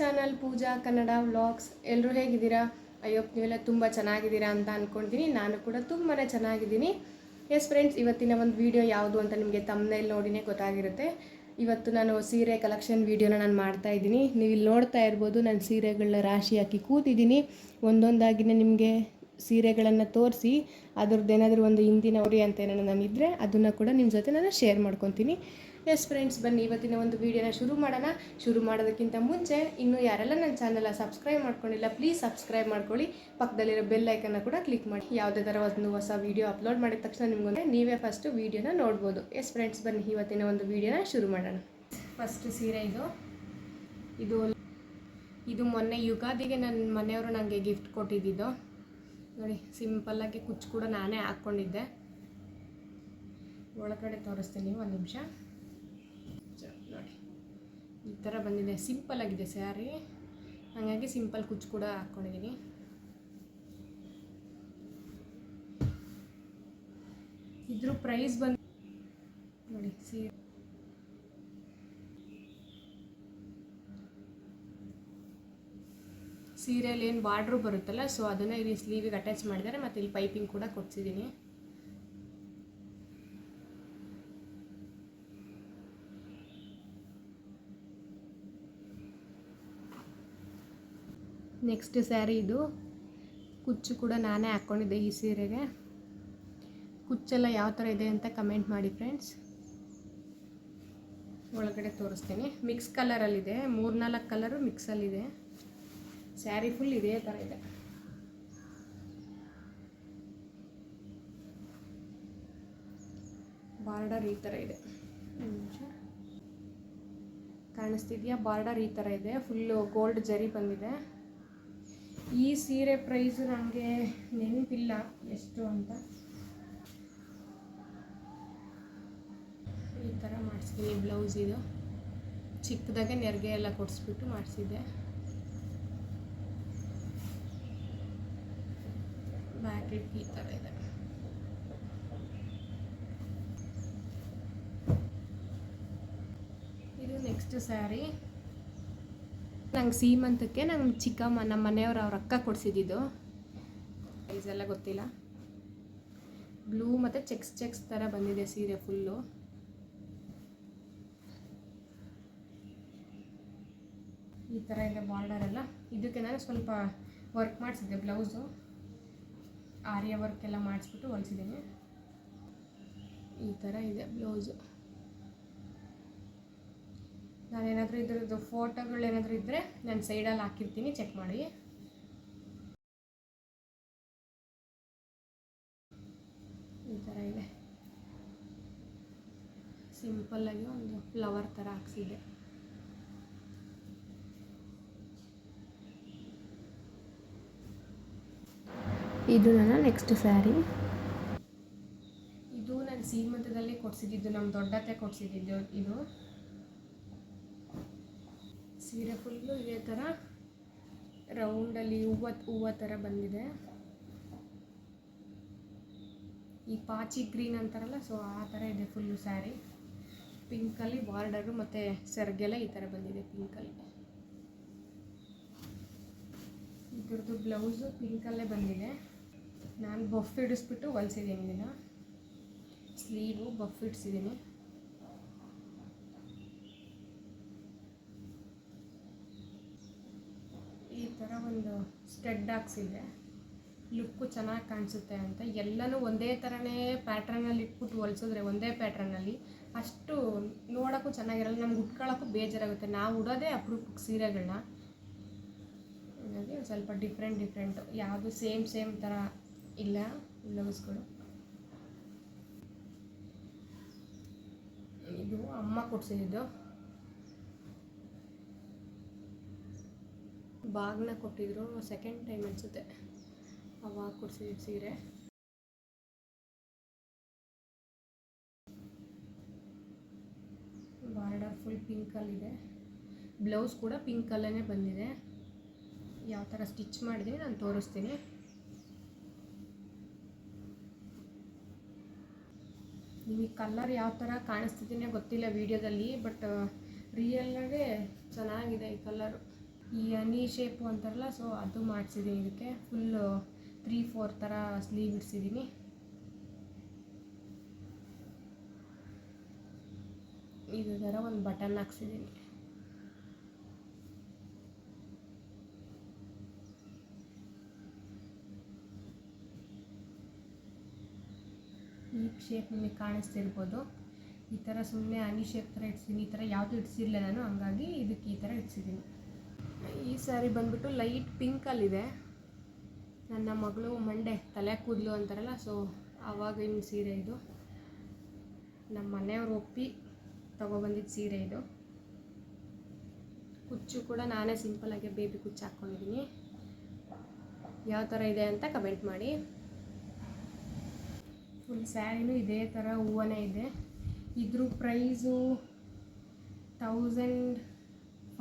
Channel ಪೂಜಾ Kannada vlogs ಎಲ್ಲರೂ ಹೇಗಿದ್ದೀರಾ? ಅಯ್ಯೋ, ನೀವೆಲ್ಲ ತುಂಬ ಚೆನ್ನಾಗಿದ್ದೀರಾ ಅಂತ ಅಂದ್ಕೊಳ್ತೀನಿ ನಾನು ಕೂಡ ತುಂಬಾ ಚೆನ್ನಾಗಿದ್ದೀನಿ. ಎಸ್ ಫ್ರೆಂಡ್ಸ್ ಇವತ್ತಿನ ಒಂದು ವಿಡಿಯೋ ಯಾವುದು ಅಂತ ನಿಮಗೆ ತಮ್ಮನೇಲಿ ನೋಡಿನೇ ಗೊತ್ತಾಗಿರುತ್ತೆ. ಇವತ್ತು ನಾನು ಸೀರೆ ಕಲೆಕ್ಷನ್ ವೀಡಿಯೋನ ನಾನು ಮಾಡ್ತಾ ಇದ್ದೀನಿ. ನೀವು ಇಲ್ಲಿ ನೋಡ್ತಾ ಇರ್ಬೋದು, ನಾನು ಸೀರೆಗಳನ್ನ ರಾಶಿ ಹಾಕಿ ಕೂತಿದ್ದೀನಿ. ಒಂದೊಂದಾಗಿನೇ ನಿಮಗೆ ಸೀರೆಗಳನ್ನು ತೋರಿಸಿ ಅದ್ರದ್ದು ಏನಾದರೂ ಒಂದು ಹಿಂದಿನ ಉರಿ ಅಂತ ಏನಾದ್ರು ನಾನು ಇದ್ದರೆ ಅದನ್ನು ಕೂಡ ನಿಮ್ಮ ಜೊತೆ ನಾನು ಶೇರ್ ಮಾಡ್ಕೊತೀನಿ. ಎಸ್ ಫ್ರೆಂಡ್ಸ್ ಬನ್ನಿ, ಇವತ್ತಿನ ಒಂದು ವೀಡಿಯೋನ ಶುರು ಮಾಡೋಣ. ಶುರು ಮಾಡೋದಕ್ಕಿಂತ ಮುಂಚೆ, ಇನ್ನೂ ಯಾರೆಲ್ಲ ನನ್ನ ಚಾನಲ್ ಸಬ್ಸ್ಕ್ರೈಬ್ ಮಾಡ್ಕೊಂಡಿಲ್ಲ ಪ್ಲೀಸ್ ಸಬ್ಸ್ಕ್ರೈಬ್ ಮಾಡ್ಕೊಳ್ಳಿ. ಪಕ್ಕದಲ್ಲಿರೋ ಬೆಲ್ ಐಕನ್ನ ಕೂಡ ಕ್ಲಿಕ್ ಮಾಡಿ. ಯಾವುದೇ ಥರ ಒಂದು ಹೊಸ ವೀಡಿಯೋ ಅಪ್ಲೋಡ್ ಮಾಡಿದ ತಕ್ಷಣ ನಿಮ್ಗೊಂದು ನೀವೇ ಫಸ್ಟು ವೀಡಿಯೋನ ನೋಡ್ಬೋದು. ಎಸ್ ಫ್ರೆಂಡ್ಸ್ ಬನ್ನಿ, ಇವತ್ತಿನ ಒಂದು ವೀಡಿಯೋನ ಶುರು ಮಾಡೋಣ. ಫಸ್ಟ್ ಸೀರೆ ಇದು. ಇದು ಇದು ಮೊನ್ನೆ ಯುಗಾದಿಗೆ ನನ್ನ ಮನೆಯವರು ನನಗೆ ಗಿಫ್ಟ್ ಕೊಟ್ಟಿದ್ದಿದ್ದು. ನೋಡಿ ಸಿಂಪಲ್ಲಾಗಿ ಕುಚ್ಚು ಕೂಡ ನಾನೇ ಹಾಕ್ಕೊಂಡಿದ್ದೆ. ಒಳಗಡೆ ತೋರಿಸ್ತೀನಿ, ಒಂದು ನಿಮಿಷ. ಈ ಥರ ಬಂದಿದೆ. ಸಿಂಪಲ್ ಆಗಿದೆ ಸ್ಯಾರಿ. ಹಾಗಾಗಿ ಸಿಂಪಲ್ ಕುಚ್ಚು ಕೂಡ ಹಾಕ್ಕೊಂಡಿದ್ದೀನಿ ಇದ್ರ ಪ್ರೈಸ್ ಬಂದು ನೋಡಿ, ಸೀರೆ. ಸೀರೆಯಲ್ಲಿ ಏನು ಬಾರ್ಡ್ರು ಬರುತ್ತಲ್ಲ ಸೊ ಅದನ್ನು ಇಲ್ಲಿ ಸ್ಲೀವಿಗೆ ಅಟ್ಯಾಚ್ ಮಾಡಿದ್ದಾರೆ, ಮತ್ತು ಇಲ್ಲಿ ಪೈಪಿಂಗ್ ಕೂಡ ಕೊಡ್ಸಿದ್ದೀನಿ ನೆಕ್ಸ್ಟ್ ಸ್ಯಾರಿ ಇದು. ಕುಚ್ಚು ಕೂಡ ನಾನೇ ಹಾಕ್ಕೊಂಡಿದ್ದೆ ಈ ಸೀರೆಗೆ. ಕುಚ್ಚೆಲ್ಲ ಯಾವ ಥರ ಇದೆ ಅಂತ ಕಮೆಂಟ್ ಮಾಡಿ ಫ್ರೆಂಡ್ಸ್. ಒಳಗಡೆ ತೋರಿಸ್ತೀನಿ. ಮಿಕ್ಸ್ ಕಲರಲ್ಲಿದೆ ಮೂರ್ನಾಲ್ಕು ಕಲರು ಮಿಕ್ಸಲ್ಲಿದೆ ಸ್ಯಾರಿ ಫುಲ್ ಇದೇ ಥರ ಇದೆ. ಬಾರ್ಡರ್ ಈ ಥರ ಇದೆ. ಕಾಣಿಸ್ತಿದೆಯಾ? ಬಾರ್ಡರ್ ಈ ಥರ ಇದೆ. ಫುಲ್ಲು ಗೋಲ್ಡ್ ಜರಿ ಬಂದಿದೆ. ಈ ಸೀರೆ ಪ್ರೈಸು ನನಗೆ ನೆನಪಿಲ್ಲ ಎಷ್ಟು ಅಂತ. ಈ ಥರ ಮಾಡಿಸ್ತೀನಿ ಬ್ಲೌಸ್ ಇದು. ಚಿಕ್ಕದಾಗೆ ನೆರಿಗೆ ಎಲ್ಲ ಕೊಡಿಸ್ಬಿಟ್ಟು ಮಾಡಿಸಿದ್ದೆ. ಬ್ಯಾಕ್ ಲಿಪ್ ಈ ಥರ ಇದೆ. ಇದು ನೆಕ್ಸ್ಟ್ ಸ್ಯಾರಿ ನಂಗೆ ಸೀಮಂತಕ್ಕೆ ನಂಗೆ ಚಿಕ್ಕಮ್ಮ ನಮ್ಮ ಮನೆಯವ್ರು ಅವ್ರ ಅಕ್ಕ ಕೊಡಿಸಿದ್ದು ಪ್ರೈಸೆಲ್ಲ ಗೊತ್ತಿಲ್ಲ. ಬ್ಲೂ ಮತ್ತು ಚೆಕ್ಸ್ ಚೆಕ್ಸ್ ಥರ ಬಂದಿದೆ ಸೀರೆ ಫುಲ್ಲು ಈ ಥರ ಇದೆ ಬಾರ್ಡರ್ ಎಲ್ಲ. ಇದಕ್ಕೆ ನಾನು ಸ್ವಲ್ಪ ವರ್ಕ್ ಮಾಡಿಸಿದ್ದೆ ಬ್ಲೌಸು ಆರ್ಯ ವರ್ಕ್ ಎಲ್ಲ ಮಾಡಿಸ್ಬಿಟ್ಟು ಹೊಲಿಸಿದ್ದೀನಿ. ಈ ಥರ ಇದೆ ಬ್ಲೌಸು ನಾನೇನಾದರೂ ಇದ್ರದ್ದು ಫೋಟೋಗಳು ಏನಾದರೂ ಇದ್ದರೆ ನಾನು ಸೈಡಲ್ಲಿ ಹಾಕಿರ್ತೀನಿ ಚೆಕ್ ಮಾಡಿ. ಈ ಥರ ಇದೆ. ಸಿಂಪಲ್ಲಾಗಿ ಒಂದು ಫ್ಲವರ್ ಥರ ಹಾಕ್ಸಿದೆ. ಇದು ನನ್ನ ನೆಕ್ಸ್ಟ್ ಸ್ಯಾರಿ ಇದು ನಾನು ಸೀಮಂತದಲ್ಲಿ ಕೊಡಿಸಿದ್ದು ನಮ್ಮ ದೊಡ್ಡತೆ ಕೊಡಿಸಿದ್ದು ಇದು. ಸೀರೆ ಫುಲ್ಲು ಇದೇ ಥರ ರೌಂಡಲ್ಲಿ ಹೂವು ಹೂವು ಥರ ಬಂದಿದೆ. ಈ ಪಾಚಿ ಗ್ರೀನ್ ಅಂತಾರಲ್ಲ, ಸೊ ಆ ಥರ ಇದೆ ಫುಲ್ಲು ಸ್ಯಾರಿ. ಪಿಂಕಲ್ಲಿ ಬಾರ್ಡರು ಮತ್ತು ಸೆರ್ಗೆಲ್ಲ ಈ ಥರ ಬಂದಿದೆ ಪಿಂಕಲ್ಲಿ. ಇದ್ರದ್ದು ಬ್ಲೌಸು ಪಿಂಕಲ್ಲೇ ಬಂದಿದೆ. ನಾನು ಬಫ್ ಹಿಡಿಸ್ಬಿಟ್ಟು ಹೊಲ್ಸಿದ್ದೀನಿ ಇದನ್ನು. ಸ್ಲೀವು ಬಫ್ ಇಡಿಸಿದ್ದೀನಿ ಈ ಥರ ಒಂದು ಸ್ಟೆಡ್ ಹಾಕ್ಸಿದೆ. ಲುಕ್ಕು ಚೆನ್ನಾಗಿ ಕಾಣಿಸುತ್ತೆ ಅಂತ. ಎಲ್ಲನೂ ಒಂದೇ ಥರನೇ ಪ್ಯಾಟ್ರನಲ್ಲಿ ಇಟ್ಬಿಟ್ಟು ಹೊಲ್ಸಿದ್ರೆ, ಒಂದೇ ಪ್ಯಾಟ್ರನಲ್ಲಿ ಅಷ್ಟು ನೋಡೋಕ್ಕೂ ಚೆನ್ನಾಗಿರಲ್ಲ. ನಮ್ಗೆ ಉಟ್ಕೊಳ್ಳೋಕ್ಕೂ ಬೇಜಾರಾಗುತ್ತೆ. ನಾವು ಉಡೋದೇ ಅಪ್ರೂಪಕ್ಕೆ ಸೀರೆಗಳನ್ನ. ಹಾಗಾಗಿ ಸ್ವಲ್ಪ ಡಿಫ್ರೆಂಟ್ ಡಿಫ್ರೆಂಟು ಯಾವುದು ಸೇಮ್ ಸೇಮ್ ಥರ ಇಲ್ಲ. ಬ್ಲೌಸ್ಗಳು ಇದು ಅಮ್ಮ ಕೊಡ್ಸಿದ್ದು. ಬಾಗ್ನ ಕೊಟ್ಟಿದ್ರು ಸೆಕೆಂಡ್ ಟೈಮ್ ಅನಿಸುತ್ತೆ. ಅವಾಗ ಕೊಡಿಸಿ ಸೀರೆ. ಬಾರ್ಡರ್ ಫುಲ್ ಪಿಂಕಲ್ಲಿದೆ ಬ್ಲೌಸ್ ಕೂಡ ಪಿಂಕಲ್ಲೇ ಬಂದಿದೆ. ಯಾವ ಥರ ಸ್ಟಿಚ್ ಮಾಡಿದ್ದೀನಿ ನಾನು ತೋರಿಸ್ತೀನಿ. ನಿಮಗೆ ಕಲರ್ ಯಾವ ಥರ ಕಾಣಿಸ್ತಿದ್ದೀನಿ ಗೊತ್ತಿಲ್ಲ ವೀಡಿಯೋದಲ್ಲಿ ಬಟ್ ರಿಯಲ್ಲಾಗೆ ಚೆನ್ನಾಗಿದೆ ಈ ಕಲರು ಈ ಅನಿ ಶೇಪು ಅಂತಾರಲ್ಲ ಸೊ ಅದು ಮಾಡಿಸಿದ್ದೀನಿ ಇದಕ್ಕೆ. ಫುಲ್ಲು ತ್ರೀ ಫೋರ್ ಥರ ಸ್ಲೀವ್ ಇಡ್ಸಿದ್ದೀನಿ ಇದು ಥರ ಒಂದು ಬಟನ್ ಹಾಕ್ಸಿದ್ದೀನಿ ಈ ಶೇಪ್ ನಿಮಗೆ ಕಾಣಿಸ್ತಿರ್ಬೋದು. ಈ ಥರ ಸುಮ್ಮನೆ ಅನಿ ಶೇಪ್ ಥರ ಇಡ್ಸಿದ್ದೀನಿ ಈ ಥರ ಯಾವುದು ಇಡ್ಸಿರಲಿಲ್ಲ ನಾನು, ಹಂಗಾಗಿ ಇದಕ್ಕೆ ಈ ಥರ ಇಡ್ಸಿದ್ದೀನಿ ಈ ಸ್ಯಾರಿ ಬಂದ್ಬಿಟ್ಟು ಲೈಟ್ ಪಿಂಕಲ್ಲಿದೆ ನನ್ನ ಮಗಳು ಮಂಡೆ, ತಲೆ ಕೂದಲು ಅಂತಾರಲ್ಲ ಸೊ ಆವಾಗಿನ ಸೀರೆ ಇದು. ನಮ್ಮ ಮನೆಯವ್ರು ಒಪ್ಪಿ ತೊಗೊಬಂದಿದ್ದ ಸೀರೆ ಇದು. ಕುಚ್ಚು ಕೂಡ ನಾನೇ ಸಿಂಪಲಾಗಿ ಬೇಬಿ ಕುಚ್ಚು ಹಾಕ್ಕೊಂಡಿದ್ದೀನಿ ಯಾವ ಥರ ಇದೆ ಅಂತ ಕಮೆಂಟ್ ಮಾಡಿ. ಫುಲ್ ಸ್ಯಾರಿನೂ ಇದೇ ಥರ ಹೂವನೇ ಇದೆ. ಇದ್ರ ಪ್ರೈಸು ತೌಸಂಡ್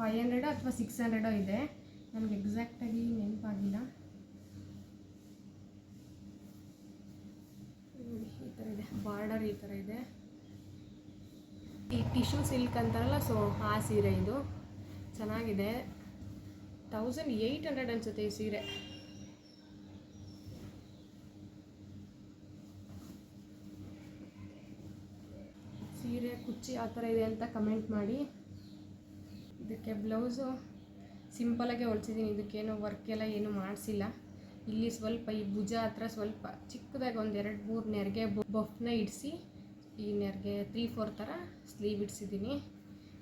ಫೈವ್ ಹಂಡ್ರೆಡ್ ಅಥವಾ ಸಿಕ್ಸ್ ಹಂಡ್ರೆಡೋ ಇದೆ. ನನಗೆ ಎಕ್ಸಾಕ್ಟಾಗಿ ನೆನಪಾಗಿಲ್ಲ. ಈ ಥರ ಇದೆ. ಬಾರ್ಡರ್ ಈ ಥರ ಇದೆ. ಈ ಟಿಶ್ಯೂ ಸಿಲ್ಕ್ ಅಂತಾರಲ್ಲ, ಸೊ ಆ ಸೀರೆ ಇದು. ಚೆನ್ನಾಗಿದೆ. ತೌಸಂಡ್ ಏಯ್ಟ್ ಹಂಡ್ರೆಡ್ ಅನಿಸುತ್ತೆ ಈ ಸೀರೆ. ಸೀರೆ ಕುಚ್ಚಿ ಆ ಥರ ಇದೆ ಅಂತ ಕಮೆಂಟ್ ಮಾಡಿ. ಇದಕ್ಕೆ ಬ್ಲೌಸು ಸಿಂಪಲಾಗೆ ಹೊಲ್ಸಿದ್ದೀನಿ. ಇದಕ್ಕೇನು ವರ್ಕ್ ಎಲ್ಲ ಏನು ಮಾಡಿಸಿಲ್ಲ. ಇಲ್ಲಿ ಸ್ವಲ್ಪ ಈ ಭುಜ ಹತ್ರ ಸ್ವಲ್ಪ ಚಿಕ್ಕದಾಗಿ ಒಂದು ಎರಡು ಮೂರು ನೆರಿಗೆ ಬಫ್ನ ಇಡಿಸಿ, ಈ ನೆರಿಗೆ ತ್ರೀ ಫೋರ್ ಥರ ಸ್ಲೀವ್ ಇಡಿಸಿದ್ದೀನಿ.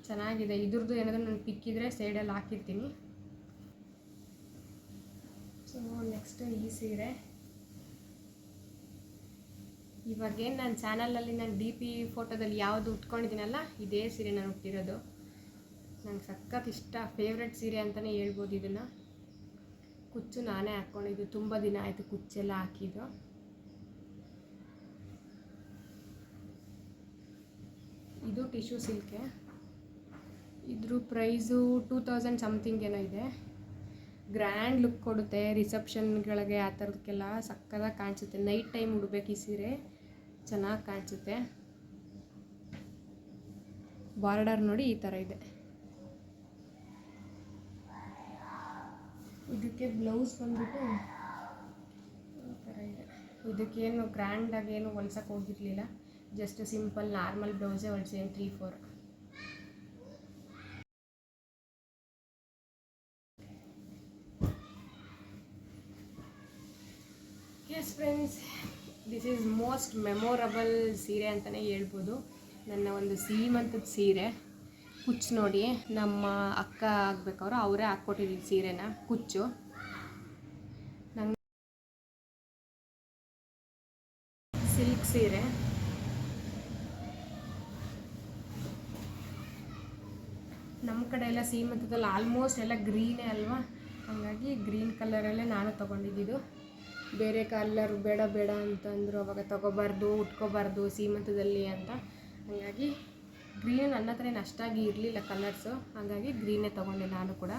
ಚೆನ್ನಾಗಿದೆ. ಇದ್ರದ್ದು ಏನಾದರೂ ನಾನು ಪಿಕ್ಕಿದ್ರೆ ಸೈಡಲ್ಲಿ ಹಾಕಿರ್ತೀನಿ. ಸೊ ನೆಕ್ಸ್ಟ್ ಈ ಸೀರೆ. ಇವಾಗೇನು ನನ್ನ ಚಾನಲಲ್ಲಿ ನಾನು ಡಿ ಪಿ ಫೋಟೋದಲ್ಲಿ ಯಾವುದು ಉಟ್ಕೊಂಡಿದ್ದೀನಲ್ಲ, ಇದೇ ಸೀರೆ ನಾನು ಉಟ್ಟಿರೋದು. ನಂಗೆ ಸಖತ್ ಇಷ್ಟ. ಫೇವ್ರೆಟ್ ಸೀರೆ ಅಂತಲೇ ಹೇಳ್ಬೋದು ಇದನ್ನು. ಕುಚ್ಚು ನಾನೇ ಹಾಕ್ಕೊಂಡಿದ್ದು ತುಂಬ ದಿನ ಆಯಿತು ಕುಚ್ಚೆಲ್ಲ ಹಾಕಿದ್ದು. ಇದು ಟಿಶ್ಯೂ ಸಿಲ್ಕೆ. ಇದ್ರ ಪ್ರೈಸು ಟೂ ತೌಸಂಡ್ ಸಮಥಿಂಗ್ ಏನೋ ಇದೆ. ಗ್ರ್ಯಾಂಡ್ ಲುಕ್ ಕೊಡುತ್ತೆ. ರಿಸೆಪ್ಷನ್ಗಳಿಗೆ ಆ ಥರದಕ್ಕೆಲ್ಲ ಸಕ್ಕದಾಗಿ ಕಾಣಿಸುತ್ತೆ. ನೈಟ್ ಟೈಮ್ ಉಡ್ಬೇಕು ಈ ಸೀರೆ. ಚೆನ್ನಾಗಿ ಕಾಣಿಸುತ್ತೆ. ಬಾರ್ಡರ್ ನೋಡಿ ಈ ಥರ ಇದೆ. ಇದಕ್ಕೆ ಬ್ಲೌಸ್ ಬಂದ್ಬಿಟ್ಟು ಈ ಥರ ಇದೆ. ಇದಕ್ಕೇನು ಗ್ರ್ಯಾಂಡಾಗಿ ಏನು ಹೊಲ್ಸಕ್ಕೆ ಹೋಗಿರಲಿಲ್ಲ. ಜಸ್ಟ್ ಸಿಂಪಲ್ ನಾರ್ಮಲ್ ಬ್ಲೌಸೇ ಹೊಲ್ಸೇನು three four yes friends this is most memorable ಸೀರೆ ಅಂತಲೇ ಹೇಳ್ಬೋದು. ನನ್ನ ಒಂದು ಸೀಮಂತದ ಸೀರೆ. ಕುಚ್ಚು ನೋಡಿ, ನಮ್ಮ ಅಕ್ಕ ಆಗ್ಬೇಕವ್ರು, ಅವರೇ ಹಾಕ್ಕೊಟ್ಟಿದ್ದೀನಿ ಸೀರೆನ, ಕುಚ್ಚು. ನಂಗೆ ಸಿಲ್ಕ್ ಸೀರೆ. ನಮ್ಮ ಕಡೆ ಎಲ್ಲ ಸೀಮಂತದಲ್ಲಿ ಆಲ್ಮೋಸ್ಟ್ ಎಲ್ಲ ಗ್ರೀನೇ ಅಲ್ವಾ? ಹಾಗಾಗಿ ಗ್ರೀನ್ ಕಲರಲ್ಲೇ ನಾನು ತೊಗೊಂಡಿದ್ದು ಬೇರೆ ಕಲರ್ ಬೇಡ ಬೇಡ ಅಂತಂದರು, ಅವಾಗ ತೊಗೋಬಾರ್ದು, ಉಟ್ಕೋಬಾರ್ದು ಸೀಮಂತದಲ್ಲಿ ಅಂತ. ಹಾಗಾಗಿ ಗ್ರೀನ್ ನನ್ನ ಹತ್ರ ಏನು ಅಷ್ಟಾಗಿ ಇರಲಿಲ್ಲ ಕಲರ್ಸು ಹಾಗಾಗಿ ಗ್ರೀನೇ ತೊಗೊಂಡೆ ನಾನು ಕೂಡ.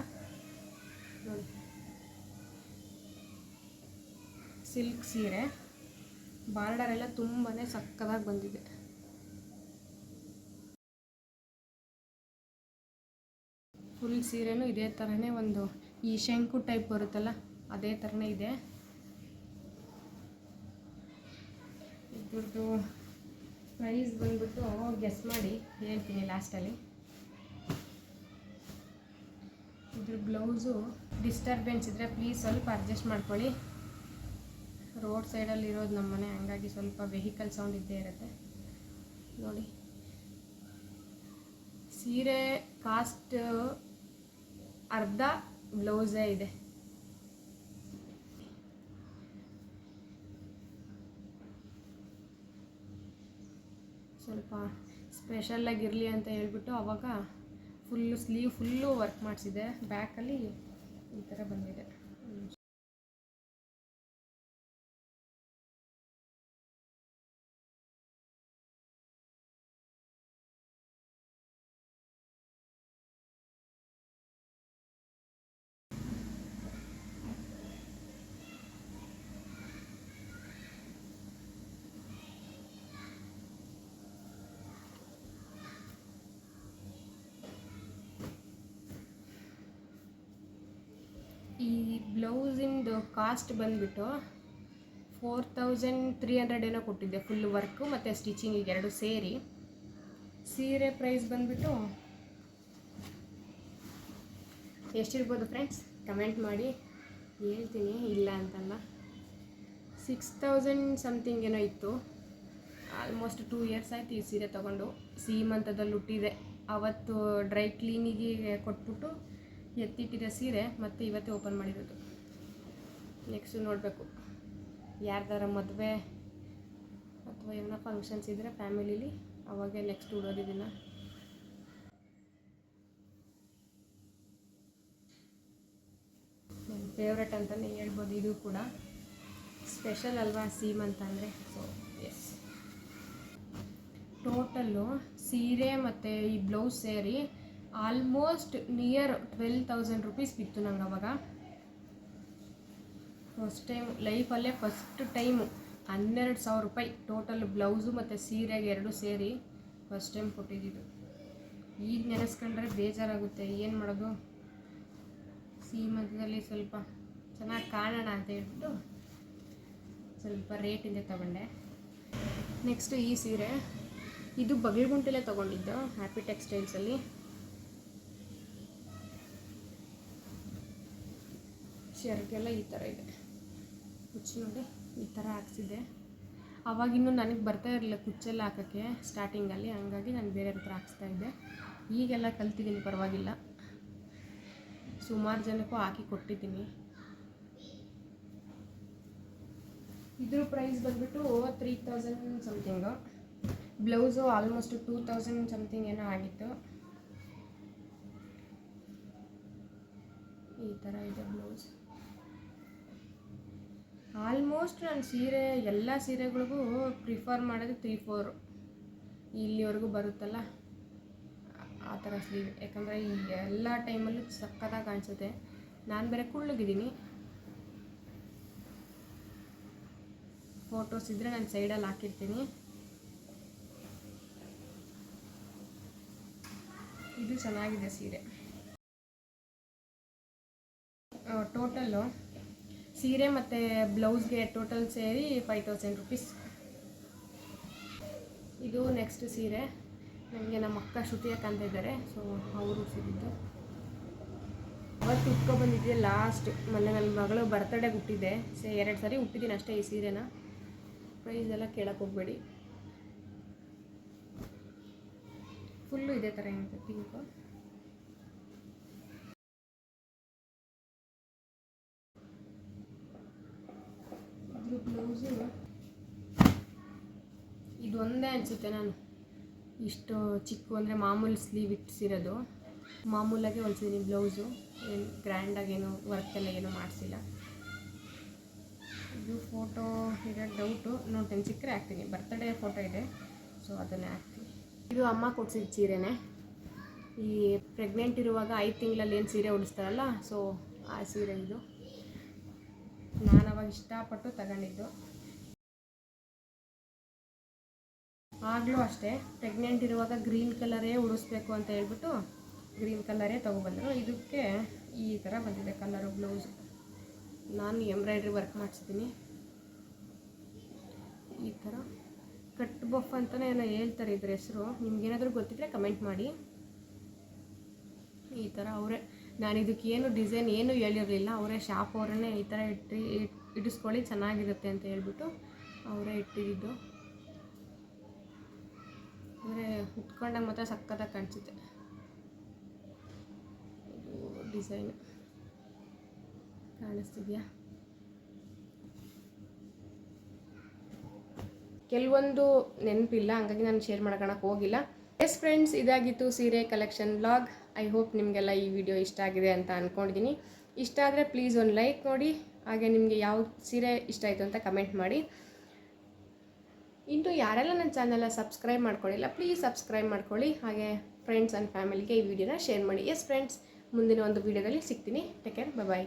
ಸಿಲ್ಕ್ ಸೀರೆ. ಬಾರ್ಡರ್ ಎಲ್ಲ ತುಂಬಾ ಸಕ್ಕದಾಗಿ ಬಂದಿದೆ. ಫುಲ್ ಸೀರೆನೂ ಇದೇ ಥರನೇ ಒಂದು ಈ ಶಂಕು ಟೈಪ್ ಬರುತ್ತಲ್ಲ, ಅದೇ ಥರನೇ ಇದೆ. ಇದ್ರದ್ದು ಪ್ರೈಸ್ ಬಂದ್ಬಿಟ್ಟು ಗೆಸ್ ಮಾಡಿ, ಹೇಳ್ತೀನಿ ಲಾಸ್ಟಲ್ಲಿ ಇದ್ರ ಬ್ಲೌಸು ಡಿಸ್ಟರ್ಬೆನ್ಸ್ ಇದ್ದರೆ ಪ್ಲೀಸ್ ಸ್ವಲ್ಪ ಅಡ್ಜಸ್ಟ್ ಮಾಡ್ಕೊಳ್ಳಿ. ರೋಡ್ ಸೈಡಲ್ಲಿ ಇರೋದು ನಮ್ಮ ಮನೆ, ಹಂಗಾಗಿ ಸ್ವಲ್ಪ ವೆಹಿಕಲ್ ಸೌಂಡ್ ಇದ್ದೇ ಇರುತ್ತೆ. ನೋಡಿ. ಸೀರೆ ಕಾಸ್ಟ್ ಅರ್ಧ ಬ್ಲೌಸೇ ಇದೆ. ಸ್ವಲ್ಪ ಸ್ಪೆಷಲ್ಲಾಗಿರಲಿ ಅಂತ ಹೇಳ್ಬಿಟ್ಟು ಅವಾಗ ಫುಲ್ಲು ಸ್ಲೀವ್ ಫುಲ್ಲು ವರ್ಕ್ ಮಾಡಿಸಿದೆ ಬ್ಯಾಕಲ್ಲಿ ಈ ಥರ ಬಂದಿದೆ. ಬ್ಲೌಸಿಂದು ಕಾಸ್ಟ್ ಬಂದುಬಿಟ್ಟು ಫೋರ್ ತೌಸಂಡ್ ತ್ರೀ ಹಂಡ್ರೆಡ್ ಏನೋ ಕೊಟ್ಟಿದ್ದೆ ಫುಲ್ ವರ್ಕು ಮತ್ತು ಸ್ಟಿಚಿಂಗಿಗೆ ಎರಡು ಸೇರಿ. ಸೀರೆ ಪ್ರೈಸ್ ಬಂದುಬಿಟ್ಟು ಎಷ್ಟಿರ್ಬೋದು ಫ್ರೆಂಡ್ಸ್ ಕಮೆಂಟ್ ಮಾಡಿ, ಹೇಳ್ತೀನಿ, ಇಲ್ಲ ಅಂತಲ್ಲ. ಸಿಕ್ಸ್ ತೌಸಂಡ್ ಸಮಥಿಂಗ್ ಏನೋ ಇತ್ತು. ಆಲ್ಮೋಸ್ಟ್ ಟೂ ಇಯರ್ಸ್ ಆಯಿತು ಈ ಸೀರೆ ತೊಗೊಂಡು. ಸೀಮಂತದಲ್ಲಿ ಹುಟ್ಟಿದೆ. ಅವತ್ತು ಡ್ರೈ ಕ್ಲೀನಿಗೆ ಕೊಟ್ಬಿಟ್ಟು ಎತ್ತಿಟ್ಟಿರೋ ಸೀರೆ ಮತ್ತೆ ಇವತ್ತೇ ಓಪನ್ ಮಾಡಿರೋದು. ನೆಕ್ಸ್ಟು ನೋಡಬೇಕು. ಯಾರ್ದಾರ ಮದುವೆ ಅಥವಾ ಏನೋ ಫಂಕ್ಷನ್ಸ್ ಇದ್ದರೆ ಫ್ಯಾಮಿಲೀಲಿ ಅವಾಗೆ ನೆಕ್ಸ್ಟ್ ಉಡೋದಿದ್ದೀನ ನನ್ನ ಫೇವ್ರೆಟ್ ಅಂತಲೇ ಹೇಳ್ಬೋದು ಇದು ಕೂಡ. ಸ್ಪೆಷಲ್ ಅಲ್ವಾ ಸೀಮಂತ ಅಂದರೆ? ಸೊ ಎಸ್ ಟೋಟಲ್ಲು ಸೀರೆ ಮತ್ತು ಈ ಬ್ಲೌಸ್ ಸೇರಿ almost near twelve thousand rupees ಬಿತ್ತು ನಂಗೆ ಅವಾಗ. ಫಸ್ಟ್ ಟೈಮ್ ಲೈಫಲ್ಲೇ ಫಸ್ಟ್ ಟೈಮು ಹನ್ನೆರಡು ಸಾವಿರ ರೂಪಾಯಿ ಟೋಟಲ್ ಬ್ಲೌಸು ಮತ್ತು ಸೀರೆಗೆ ಎರಡು ಸೇರಿ ಫಸ್ಟ್ ಟೈಮ್ ಕೊಟ್ಟಿದ್ದು. ಈಗ ನೆನೆಸ್ಕೊಂಡ್ರೆ ಬೇಜಾರಾಗುತ್ತೆ, ಏನು ಮಾಡೋದು? ಸೀಮಂತದಲ್ಲಿ ಸ್ವಲ್ಪ ಚೆನ್ನಾಗಿ ಕಾಣೋಣ ಅಂತ ಹೇಳ್ಬಿಟ್ಟು ಸ್ವಲ್ಪ ರೇಟಿಂದ ತಗೊಂಡೆ. ನೆಕ್ಸ್ಟು ಈ ಸೀರೆ, ಇದು ಬಗಲ್ಗುಂಟೆಲೇ ತೊಗೊಂಡಿದ್ದು ಹ್ಯಾಪಿ ಟೆಕ್ಸ್ಟೈಲ್ಸಲ್ಲಿ ಶರ್ಟ್ಗೆಲ್ಲ ಈ ಥರ ಇದೆ. ಕುಚ್ಚು ನೋಡಿ, ಈ ಥರ ಹಾಕ್ಸಿದ್ದೆ. ಆವಾಗಿನ್ನೂ ನನಗೆ ಬರ್ತಾ ಇರಲಿಲ್ಲ ಕುಚ್ಚೆಲ್ಲ ಹಾಕೋಕ್ಕೆ ಸ್ಟಾರ್ಟಿಂಗಲ್ಲಿ ಹಂಗಾಗಿ ನಾನು ಬೇರೆ ಹತ್ರ ಹಾಕ್ಸ್ತಾ ಇದ್ದೆ. ಈಗೆಲ್ಲ ಕಲ್ತಿದ್ದೀನಿ, ಪರವಾಗಿಲ್ಲ. ಸುಮಾರು ಜನಕ್ಕೂ ಹಾಕಿ ಕೊಟ್ಟಿದ್ದೀನಿ. ಇದ್ರ ಪ್ರೈಸ್ ಬಂದುಬಿಟ್ಟು three thousand something blouse almost two thousand something ಏನೋ ಆಗಿತ್ತು. ಈ ಥರ ಇದೆ ಬ್ಲೌಸ್. ಆಲ್ಮೋಸ್ಟ್ ನಾನು ಸೀರೆ, ಎಲ್ಲ ಸೀರೆಗಳಿಗೂ ಪ್ರಿಫರ್ ಮಾಡೋದು ತ್ರೀ ಫೋರ್ ಇಲ್ಲಿವರೆಗೂ ಬರುತ್ತಲ್ಲ? ಆ ಥರ ಸ್ಲೀವ್ ಯಾಕಂದರೆ ಈ ಎಲ್ಲ ಟೈಮಲ್ಲೂ ಸಕ್ಕತ್ತಾಗಿ ಕಾಣಿಸುತ್ತೆ. ನಾನು ಬೇರೆ ಕುಳ್ಳಗಿದ್ದೀನಿ. ಫೋಟೋಸ್ ಇದ್ದರೆ ನಾನು ಸೈಡಲ್ಲಿ ಹಾಕಿರ್ತೀನಿ. ಇದು ಚೆನ್ನಾಗಿದೆ ಸೀರೆ. ಟೋಟಲ್ಲು ಸೀರೆ ಮತ್ತು ಬ್ಲೌಸ್ಗೆ ಟೋಟಲ್ ಸೇರಿ ಫೈವ್ ತೌಸಂಡ್ ರುಪೀಸ್ ಇದು ನೆಕ್ಸ್ಟ್ ಸೀರೆ. ನನಗೆ ನಮ್ಮ ಅಕ್ಕ ಶ್ರುತಿ ಅಕ್ಕ ಅಂತ ಇದ್ದಾರೆ ಸೊ ಅವರು ಸಿಗಿದ್ದು ಅವತ್ತು ಉಟ್ಕೊ ಲಾಸ್ಟ್ ಮೊನ್ನೆ ನನ್ನ ಮಗಳು ಬರ್ತಡೇಗೆ ಹುಟ್ಟಿದ್ದೆ ಸೇ ಎರಡು ಸಾರಿ ಹುಟ್ಟಿದ್ದೀನಿ ಅಷ್ಟೇ ಈ ಸೀರೆನ. ಪ್ರೈಸ್ ಎಲ್ಲ ಕೇಳಕ್ಕೆ ಹೋಗಬೇಡಿ. ಫುಲ್ಲು ಇದೇ ಥರ ಏನಿದೆ ಪಿಂಕು ಇದ್ರ ಬ್ಲೌಸು ಇದು ಒಂದೇ ಅನಿಸುತ್ತೆ ನಾನು. ಇಷ್ಟು ಚಿಕ್ಕ ಅಂದರೆ ಮಾಮೂಲಿ ಸ್ಲೀವ್ ಇಟ್ಸಿರೋದು ಮಾಮೂಲಾಗೆ ಹೊಲ್ಸಿದ್ದೀನಿ ಬ್ಲೌಸು. ಏನು ಗ್ರ್ಯಾಂಡಾಗೇನು ವರ್ಕ್ ಎಲ್ಲ ಏನೂ ಮಾಡಿಸಿಲ್ಲ. ಇದು ಫೋಟೋ ಇರೋ ಡೌಟು ನೋಡ್ತೀನಿ ಸಿಕ್ಕರೆ ಹಾಕ್ತೀನಿ. ಬರ್ತ್ಡೇ ಫೋಟೋ ಇದೆ. ಸೊ ಅದನ್ನೇ ಹಾಕ್ತೀನಿ. ಇದು ಅಮ್ಮ ಕೊಡ್ಸಿದ ಸೀರೆನೇ. ಈ ಪ್ರೆಗ್ನೆಂಟ್ ಇರುವಾಗ ಐದು ತಿಂಗಳಲ್ಲಿ ಏನು ಸೀರೆ ಉಡಿಸ್ತಾರಲ್ಲ ಸೊ ಆ ಸೀರೆ ಇದು. ನಾನು ಅವಾಗ ಇಷ್ಟಪಟ್ಟು ತಗೊಂಡಿದ್ದು. ಆಗಲೂ ಅಷ್ಟೇ ಪ್ರೆಗ್ನೆಂಟ್ ಇರುವಾಗ ಗ್ರೀನ್ ಕಲರೇ ಉಡಿಸ್ಬೇಕು ಅಂತ ಹೇಳ್ಬಿಟ್ಟು ಗ್ರೀನ್ ಕಲರೇ ತೊಗೊಬಂದರು ಇದಕ್ಕೆ ಈ ಥರ ಬಂದಿದೆ ಕಲರು ಬ್ಲೌಸ್ ನಾನು ಎಂಬ್ರಾಯ್ಡ್ರಿ ವರ್ಕ್ ಮಾಡಿಸಿದ್ದೀನಿ. ಈ ಥರ ಕಟ್ ಬಫ್ ಅಂತಲೇ ಏನೋ ಹೇಳ್ತಾರೆ ಇದ್ರ ಹೆಸರು. ನಿಮ್ಗೇನಾದರೂ ಗೊತ್ತಿದ್ರೆ ಕಮೆಂಟ್ ಮಾಡಿ. ಈ ಥರ ಅವರೇ, ನಾನು ಇದಕ್ಕೆ ಏನು ಡಿಸೈನ್ ಏನು ಹೇಳಿರಲಿಲ್ಲ. ಅವರೇ ಶಾಪ್ ಅವರನ್ನೇ ಈ ಥರ ಇಟ್ಟು ಇಡಿಸ್ಕೊಳ್ಳಿ, ಚೆನ್ನಾಗಿರುತ್ತೆ ಅಂತ ಹೇಳ್ಬಿಟ್ಟು ಅವರೇ ಇಟ್ಟಿದ್ದು. ಅಂದರೆ ಉಟ್ಕೊಂಡಾಗ ಮಾತ್ರ ಸಕ್ಕತ್ತಾಗಿ ಕಾಣಿಸುತ್ತೆ. ಡಿಸೈನ್. ಕಾಣಿಸ್ತಿದ್ಯಾ? ಕೆಲವೊಂದು ನೆನಪಿಲ್ಲ, ಹಂಗಾಗಿ ನಾನು ಶೇರ್ ಮಾಡ್ಕೊಳಕ್ಕೆ ಹೋಗಿಲ್ಲ. ಎಸ್ ಫ್ರೆಂಡ್ಸ್ ಇದಾಗಿತ್ತು ಸೀರೆ ಕಲೆಕ್ಷನ್ ಬ್ಲಾಗ್ ಐ ಹೋಪ್ ನಿಮಗೆಲ್ಲ ಈ ವಿಡಿಯೋ ಇಷ್ಟ ಆಗಿದೆ ಅಂತ ಅಂದ್ಕೊಂಡಿದ್ದೀನಿ ಇಷ್ಟ ಆದರೆ ಪ್ಲೀಸ್ ಒಂದು ಲೈಕ್ ನೋಡಿ. ಹಾಗೆ ನಿಮಗೆ ಯಾವ ಸೀರೆ ಇಷ್ಟ ಆಯಿತು ಅಂತ ಕಮೆಂಟ್ ಮಾಡಿ. ಇಂಟು ಯಾರೆಲ್ಲ ನನ್ನ ಚಾನಲ್ನ ಸಬ್ಸ್ಕ್ರೈಬ್ ಮಾಡ್ಕೊಳ್ಳಿಲ್ಲ ಪ್ಲೀಸ್ ಸಬ್ಸ್ಕ್ರೈಬ್ ಮಾಡ್ಕೊಳ್ಳಿ. ಹಾಗೆ ಫ್ರೆಂಡ್ಸ್ ಆ್ಯಂಡ್ ಫ್ಯಾಮಿಲಿಗೆ ಈ ವಿಡಿಯೋನ ಶೇರ್ ಮಾಡಿ. ಎಸ್ ಫ್ರೆಂಡ್ಸ್ ಮುಂದಿನ ಒಂದು ವಿಡಿಯೋದಲ್ಲಿ ಸಿಗ್ತೀನಿ. Take care bye